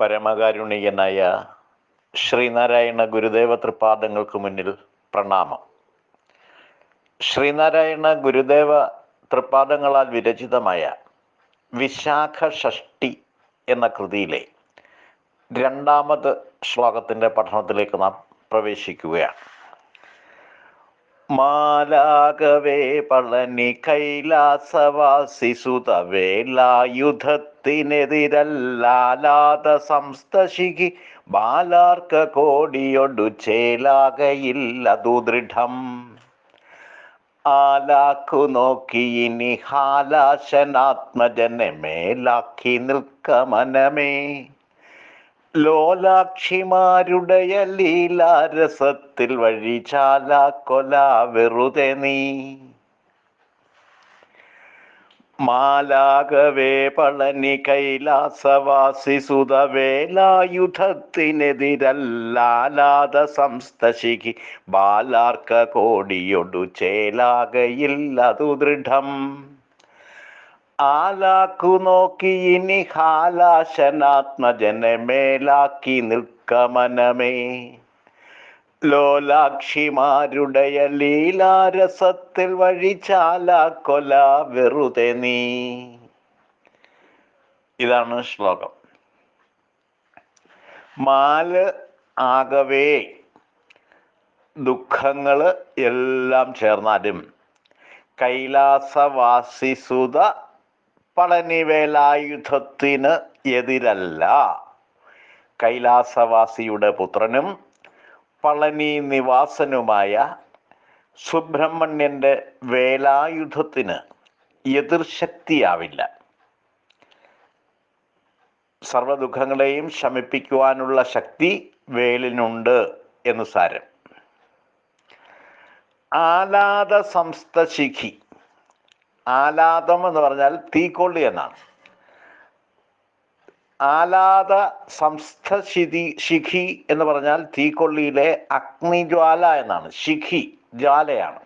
പരമകാരുണികനായ ശ്രീനാരായണ ഗുരുദേവ തൃപാദങ്ങൾക്ക് മുന്നിൽ പ്രണാമം. ശ്രീനാരായണ ഗുരുദേവ തൃപാദങ്ങളാൽ വിരചിതമായ വിശാഖ ഷഷ്ടി എന്ന കൃതിയിലെ രണ്ടാമത് ശ്ലോകത്തിന്റെ പഠനത്തിലേക്ക് നാം പ്രവേശിക്കുകയാണ്. മാലാകവേ പളനി കൈലാസവാസി സുതവേലായുധത്തിനെതിരല്ലാലാത സംസ്തശിഖി ബാലാർക്ക കോടിയൊടു ചേലാകയില്ലതു ദൃഢം ആലാക്കു നോക്കി ഇനി ഹാലാശനാത്മജനെ മേലാക്കി നിൽക്കമനമേ ലോലാക്ഷിമാരുടയ ലീലാരസത്തിൽ വഴി കൊല വെറുതെ നീ. മാലാകവേ പളനി കൈലാസവാസി സുതവേലായുധത്തിനെതിരല്ലാലാത സംസ്തശിഖി ബാലാർക്ക കോടിയൊടു ചേലാകയില്ലതു ദൃഢം. ആലാക്കു നോക്കി ഇനി ഹാലാശനാത്മജനെ മേലാക്കി നിൽക്കമനമേ ലോലാക്ഷിമാരുടെ ലീലാരസത്തിൽ വഴി ചാലാക്കൊല വെറുതെ നീ. ഇതാണ് ശ്ലോകം. മാൽ ആകവേ ദുഃഖങ്ങൾ എല്ലാം ചേർന്നാലും കൈലാസവാസിസുത പളനിവേലായുധത്തിന് എതിരല്ല. കൈലാസവാസിയുടെ പുത്രനും പളനി നിവാസനുമായ സുബ്രഹ്മണ്യന്റെ വേലായുധത്തിന് എതിർശക്തിയാവില്ല സർവദുഃഖങ്ങളെയും ശമിപ്പിക്കുവാനുള്ള ശക്തി വേലിനുണ്ട് എന്ന് സാരം. ആലാദ സംസ്ഥശിഖി ആലാദം എന്ന് പറഞ്ഞാൽ തീക്കൊള്ളി എന്നാണ്. ആലാദ സംസ്ഥശിതി ശിഖി എന്ന് പറഞ്ഞാൽ തീക്കൊള്ളിയിലെ അഗ്നിജ്വാല എന്നാണ്. ശിഖി ജ്വാലയാണ്.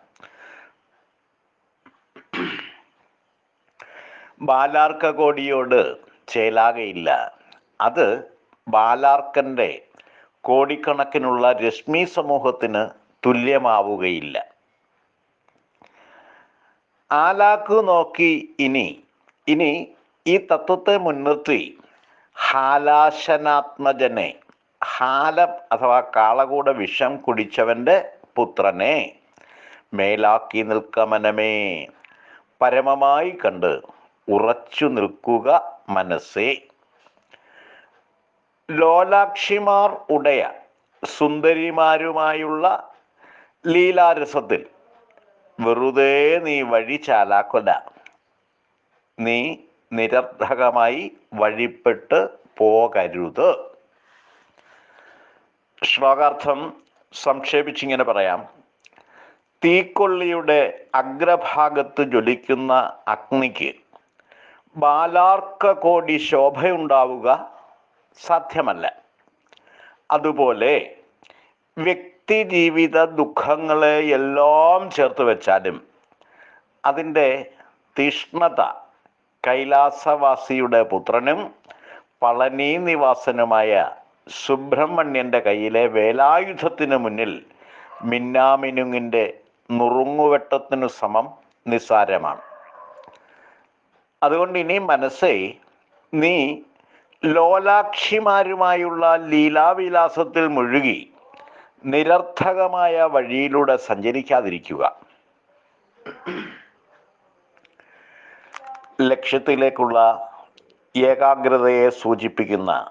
ബാലാർക്ക കോടിയോട് ചേലാകയില്ല. അത് ബാലാർക്കന്റെ കോടിക്കണക്കിനുള്ള രശ്മി സമൂഹത്തിന് തുല്യമാവുകയില്ല. ആലാക്ക് നോക്കി ഇനി ഇനി ഈ തത്വത്തെ മുൻനിർത്തി. ഹാലാശനാത്മജനെ ഹാലം അഥവാ കാളകൂട വിഷം കുടിച്ചവന്റെ പുത്രനെ മേലാക്കി നിൽക്കമനമേ പരമമായി കണ്ട് ഉറച്ചു നിൽക്കുക മനസ്സേ. ലോലാക്ഷിമാർ ഉടയ സുന്ദരിമാരുമായുള്ള ലീലാരസത്തിൽ വെറുതെ നീ വഴി ചാലാക്കൊല. നീ നിരർഥകമായി വഴിപ്പെട്ട് പോകരുത്. ശ്ലോകാർത്ഥം സംക്ഷേപിച്ചിങ്ങനെ പറയാം. തീക്കൊള്ളിയുടെ അഗ്രഭാഗത്ത് ജ്വലിക്കുന്ന അഗ്നിക്ക് ബാലാർക്ക കോടി ശോഭയുണ്ടാവുക സാധ്യമല്ല. അതുപോലെ വ്യക്തി ജീവിത ദുഃഖങ്ങളെ എല്ലാം ചേർത്ത് വെച്ചാലും അതിന്റെ തീഷ്ണത കൈലാസവാസിയുടെ പുത്രനും പളനി നിവാസനുമായ സുബ്രഹ്മണ്യന്റെ കയ്യിലെ വേലായുധത്തിന് മുന്നിൽ മിന്നാമിനുങ്ങിന്റെ നുറുങ്ങുവെട്ടത്തിനു സമം നിസ്സാരമാണ്. അതുകൊണ്ട് ഇനി മനസ്സേ നീ ലോലാക്ഷിമാരുമായുള്ള ലീലാവിലാസത്തിൽ മുഴുകി നിരർത്ഥകമായ വഴിയിലൂടെ സഞ്ചരിക്കാതിരിക്കുക. ലക്ഷ്യത്തിലേക്കുള്ള ഏകാഗ്രതയെ സൂചിപ്പിക്കുന്ന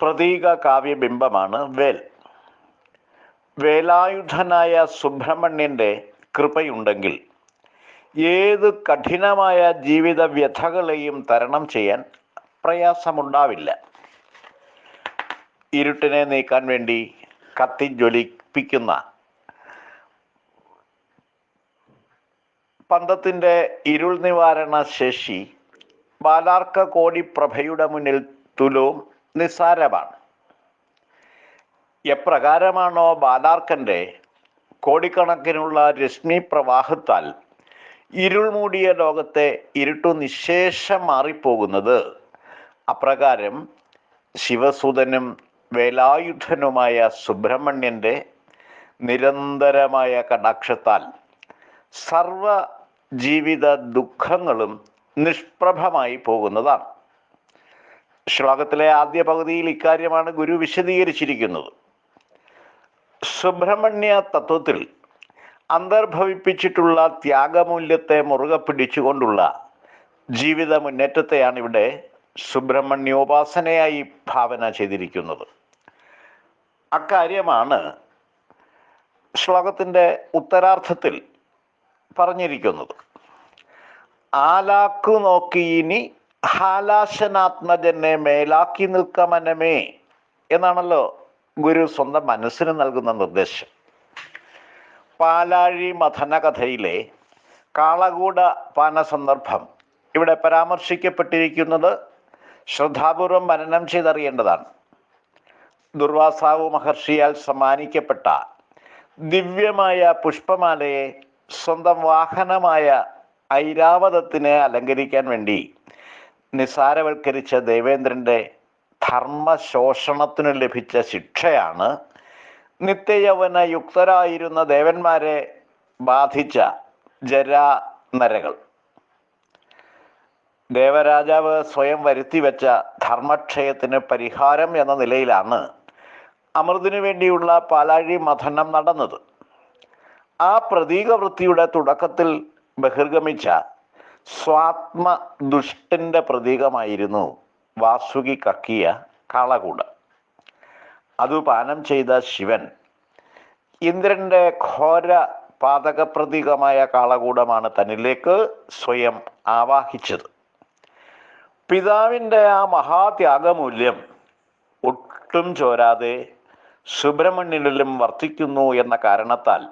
പ്രതീക കാവ്യബിംബമാണ് വേൽ. വേലായുധനായ സുബ്രഹ്മണ്യന്റെ കൃപയുണ്ടെങ്കിൽ ഏത് കഠിനമായ ജീവിത വ്യഥകളെയും തരണം ചെയ്യാൻ പ്രയാസമുണ്ടാവില്ല. ഇരുട്ടിനെ നീക്കാൻ വേണ്ടി കത്തിജ്വലിപ്പിക്കുന്ന. പന്തത്തിന്റെ ഇരുൾ നിവാരണ ശേഷി ബാലാർക്ക കോടി പ്രഭയുടെ മുന്നിൽ തുലവും നിസ്സാരമാണ്. എപ്രകാരമാണോ ബാലാർക്കന്റെ കോടിക്കണക്കിനുള്ള രശ്മി പ്രവാഹത്താൽ ഇരുൾ മൂടിയ ലോകത്തെ ഇരുട്ടു നിശേഷം മാറിപ്പോകുന്നത്? അപ്രകാരം ശിവസുതനും വേലായുധനുമായ സുബ്രഹ്മണ്യന്റെ നിരന്തരമായ കടാക്ഷത്താൽ സർവ ജീവിത ദുഃഖങ്ങളും നിഷ്പ്രഭമായി പോകുന്നതാണ്. ശ്ലോകത്തിലെ ആദ്യ പകുതിയിൽ ഇക്കാര്യമാണ് ഗുരു വിശദീകരിച്ചിരിക്കുന്നത്. സുബ്രഹ്മണ്യ തത്വത്തിൽ അന്തർഭവിപ്പിച്ചിട്ടുള്ള ത്യാഗമൂല്യത്തെ മുറുകെ പിടിച്ചുകൊണ്ടുള്ള ജീവിത മുന്നേറ്റത്തെയാണ് ഇവിടെ സുബ്രഹ്മണ്യോപാസനയായി ഭാവന ചെയ്തിരിക്കുന്നത്. അക്കാര്യമാണ് ശ്ലോകത്തിന്റെ ഉത്തരാർത്ഥത്തിൽ പറഞ്ഞിരിക്കുന്നത്. ആലാക്കു നോക്കി ഇനി ഹാലാശനാത്മജനെ മേലാക്കി നിൽക്കമനമേ എന്നാണല്ലോ ഗുരു സ്വന്തം മനസ്സിന് നൽകുന്ന നിർദ്ദേശം. പാലാഴി മഥനകഥയിലെ കാളകൂട പാന സന്ദർഭം ഇവിടെ പരാമർശിക്കപ്പെട്ടിരിക്കുന്നത് ശ്രദ്ധാപൂർവം മനനം ചെയ്തറിയേണ്ടതാണ്. ദുർവാസാവു മഹർഷിയാൽ സമ്മാനിക്കപ്പെട്ട ദിവ്യമായ പുഷ്പമാലയെ സ്വന്തം വാഹനമായ ഐരാവതത്തിനെ അലങ്കരിക്കാൻ വേണ്ടി നിസാരവൽക്കരിച്ച ദേവേന്ദ്രന്റെ ധർമ്മശോഷണത്തിനു ലഭിച്ച ശിക്ഷയാണ് നിത്യയൗവന യുക്തരായിരുന്ന ദേവന്മാരെ ബാധിച്ച ജരാ നരകൾ ദേവരാജാവ് സ്വയം വരുത്തിവെച്ച ധർമ്മക്ഷയത്തിന് പരിഹാരം എന്ന നിലയിലാണ് അമൃതിനു വേണ്ടിയുള്ള പാലാഴി മഥനം നടന്നത്. ആ പ്രതീകവൃത്തിയുടെ തുടക്കത്തിൽ ബഹിർഗമിച്ച സ്വാത്മ ദുഷ്ടന്റെ പ്രതീകമായിരുന്നു വാസുകി കക്കിയ കാളകൂട. അത് പാനം ചെയ്ത ശിവൻ ഇന്ദ്രന്റെ ഘോര പാതക പ്രതീകമായ കാളകൂടമാണ് തന്നിലേക്ക് സ്വയം ആവാഹിച്ചത്. പിതാവിന്റെ ആ മഹാത്യാഗമൂല്യം ഒട്ടും ചോരാതെ സുബ്രഹ്മണ്യനിലും വർത്തിക്കുന്നു എന്ന കാരണത്താൽ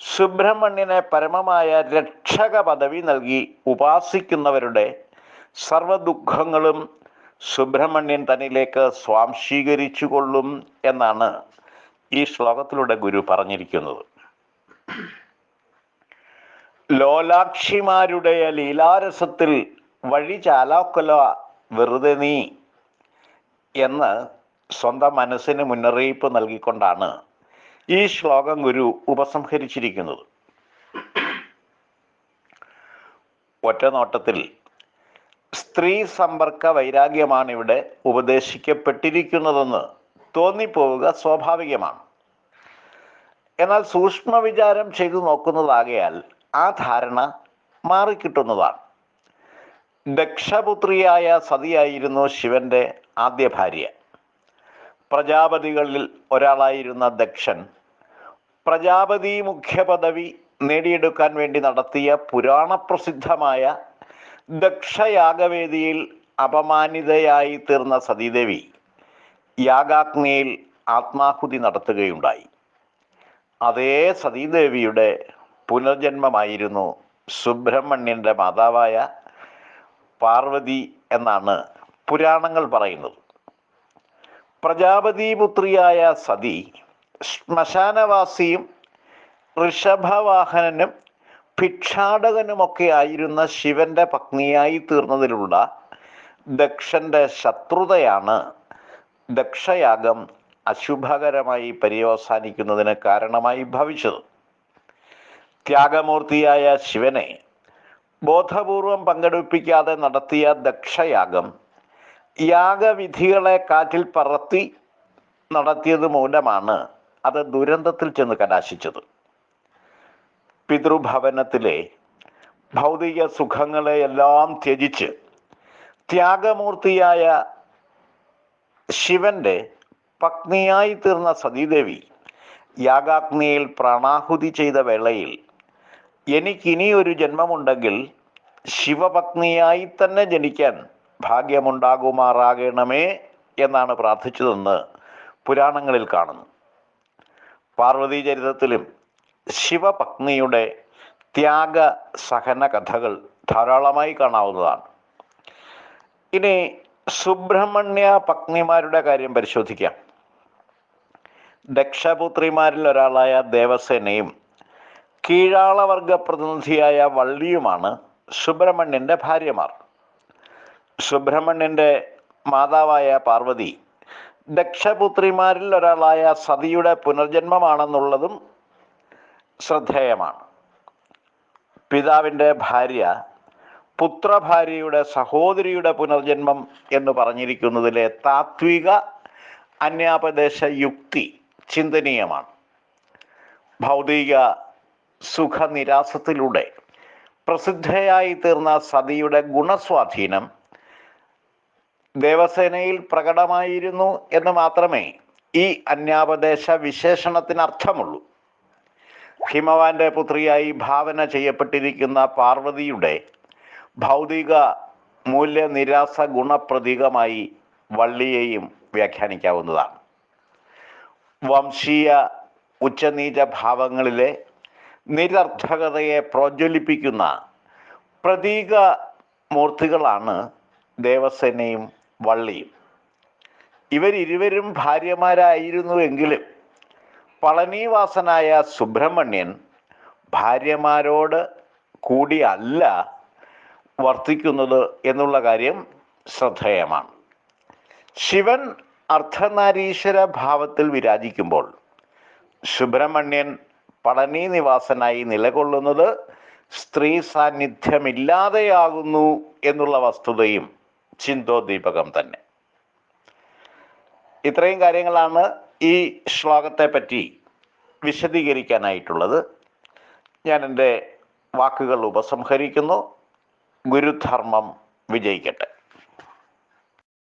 സുബ്രഹ്മണ്യനെ പരമമായ രക്ഷക പദവി നൽകി ഉപാസിക്കുന്നവരുടെ സർവദുഃഖങ്ങളും സുബ്രഹ്മണ്യൻ തന്നിലേക്ക് സ്വാംശീകരിച്ചു കൊള്ളും എന്നാണ് ഈ ശ്ലോകത്തിലൂടെ ഗുരു പറഞ്ഞിരിക്കുന്നത്. ലോലാക്ഷിമാരുടെ ലീലാരസത്തിൽ വഴി ചാലാക്കൊല വെറുതെ നീ എന്ന് സ്വന്തം മനസ്സിന് മുന്നറിയിപ്പ് നൽകിക്കൊണ്ടാണ് ഈ ശ്ലോകം ഗുരു ഉപസംഹരിച്ചിരിക്കുന്നത്. ഒറ്റ നോട്ടത്തിൽ സ്ത്രീ സമ്പർക്ക വൈരാഗ്യമാണ് ഇവിടെ ഉപദേശിക്കപ്പെട്ടിരിക്കുന്നതെന്ന് തോന്നിപ്പോവുക സ്വാഭാവികമാണ്. എന്നാൽ സൂക്ഷ്മ വിചാരം ചെയ്തു നോക്കുന്നതാകയാൽ ആ ധാരണ മാറിക്കിട്ടുന്നതാണ്. ദക്ഷപുത്രിയായ സതിയായിരുന്നു ശിവന്റെ ആദ്യ ഭാര്യ. പ്രജാപതികളിൽ ഒരാളായിരുന്ന ദക്ഷൻ പ്രജാപതി മുഖ്യപദവി നേടിയെടുക്കാൻ വേണ്ടി നടത്തിയ പുരാണപ്രസിദ്ധമായ ദക്ഷയാഗവേദിയിൽ അപമാനിതയായി തീർന്ന സതീദേവി യാഗാഗ്നിയിൽ ആത്മാഹുതി നടത്തുകയുണ്ടായി. അതേ സതീദേവിയുടെ പുനർജന്മമായിരുന്നു സുബ്രഹ്മണ്യന്റെ മാതാവായ പാർവതി എന്നാണ് പുരാണങ്ങൾ പറയുന്നത്. പ്രജാപതിപുത്രിയായ സതി ശ്മശാനവാസിയും ഋഷഭവാഹനനും ഭിക്ഷാടകനുമൊക്കെ ആയിരുന്ന ശിവന്റെ പത്നിയായി തീർന്നതിലുള്ള ദക്ഷന്റെ ശത്രുതയാണ് ദക്ഷയാഗം അശുഭകരമായി പര്യവസാനിക്കുന്നതിന് കാരണമായി ഭവിച്ചത്. ത്യാഗമൂർത്തിയായ ശിവനെ ബോധപൂർവം പങ്കെടുപ്പിക്കാതെ നടത്തിയ ദക്ഷയാഗം യാഗവിധികളെ കാറ്റിൽ പറത്തി നടത്തിയത് മൂലമാണ് അത് ദുരന്തത്തിൽ ചെന്ന് കലാശിച്ചത്. പിതൃഭവനത്തിലെ ഭൗതിക സുഖങ്ങളെ എല്ലാം ത്യജിച്ച് ത്യാഗമൂർത്തിയായ ശിവന്റെ പത്നിയായി തീർന്ന സതീദേവി യാഗാഗ്നിയിൽ പ്രാണാഹുതി ചെയ്ത വേളയിൽ എനിക്കിനി ഒരു ജന്മമുണ്ടെങ്കിൽ ശിവപത്നിയായി തന്നെ ജനിക്കാൻ ഭാഗ്യമുണ്ടാകുമാറാകണമേ എന്നാണ് പ്രാർത്ഥിച്ചതെന്ന് പുരാണങ്ങളിൽ കാണുന്നു. പാർവതി ചരിതത്തിലും ശിവപത്നിയുടെ ത്യാഗ സഹന കഥകൾ ധാരാളമായി കാണാവുന്നതാണ്. ഇനി സുബ്രഹ്മണ്യ പത്നിമാരുടെ കാര്യം പരിശോധിക്കാം. ദക്ഷപുത്രിമാരിൽ ഒരാളായ ദേവസേനയും കീഴാളവർഗ പ്രതിനിധിയായ വള്ളിയുമാണ് സുബ്രഹ്മണ്യന്റെ ഭാര്യമാർ. സുബ്രഹ്മണ്യന്റെ മാതാവായ പാർവതി ദക്ഷപുത്രിമാരിൽ ഒരാളായ സതിയുടെ പുനർജന്മമാണെന്നുള്ളതും ശ്രദ്ധേയമാണ്. പിതാവിന്റെ ഭാര്യ പുത്രഭാര്യയുടെ സഹോദരിയുടെ പുനർജന്മം എന്ന് പറഞ്ഞിരിക്കുന്നതിലെ താത്വിക അന്യാപദേശ യുക്തി ചിന്തനീയമാണ്. ഭൗതിക സുഖനിരാസത്തിലൂടെ പ്രസിദ്ധയായി തീർന്ന സതിയുടെ ഗുണസ്വാധീനം ദേവസേനയിൽ പ്രകടമായിരുന്നു എന്ന് മാത്രമേ ഈ അന്യാപദേശ വിശേഷണത്തിന് അർത്ഥമുള്ളൂ ഹിമവാന്റെ പുത്രിയായി ഭാവന ചെയ്യപ്പെട്ടിരിക്കുന്ന പാർവതിയുടെ ഭൗതിക മൂല്യനിരാസ ഗുണപ്രതീകമായി വള്ളിയെയും വ്യാഖ്യാനിക്കാവുന്നതാണ്. വംശീയ ഉച്ചനീച ഭാവങ്ങളിലെ നിരർത്ഥകതയെ പ്രോജ്വലിപ്പിക്കുന്ന പ്രതീക മൂർത്തികളാണ് ദേവസേനയും വള്ളിയും. ഇവരിരുവരും ഭാര്യമാരായിരുന്നുവെങ്കിലും പളനിവാസനായ സുബ്രഹ്മണ്യൻ ഭാര്യമാരോട് കൂടിയല്ല വർത്തിക്കുന്നത് എന്നുള്ള കാര്യം ശ്രദ്ധേയമാണ്. ശിവൻ അർദ്ധനാരീശ്വര ഭാവത്തിൽ വിരാജിക്കുമ്പോൾ സുബ്രഹ്മണ്യൻ പളനി നിവാസനായി നിലകൊള്ളുന്നത് സ്ത്രീ സാന്നിധ്യമില്ലാതെയാകുന്നു എന്നുള്ള വസ്തുതയും ചിന്തോദ്ദീപകം തന്നെ. ഇത്രയും കാര്യങ്ങളാണ് ഈ ശ്ലോകത്തെ പറ്റി വിശദീകരിക്കാനായിട്ടുള്ളത്. ഞാൻ എന്റെ വാക്കുകൾ ഉപസംഹരിക്കുന്നു. ഗുരുധർമ്മം വിജയിക്കട്ടെ.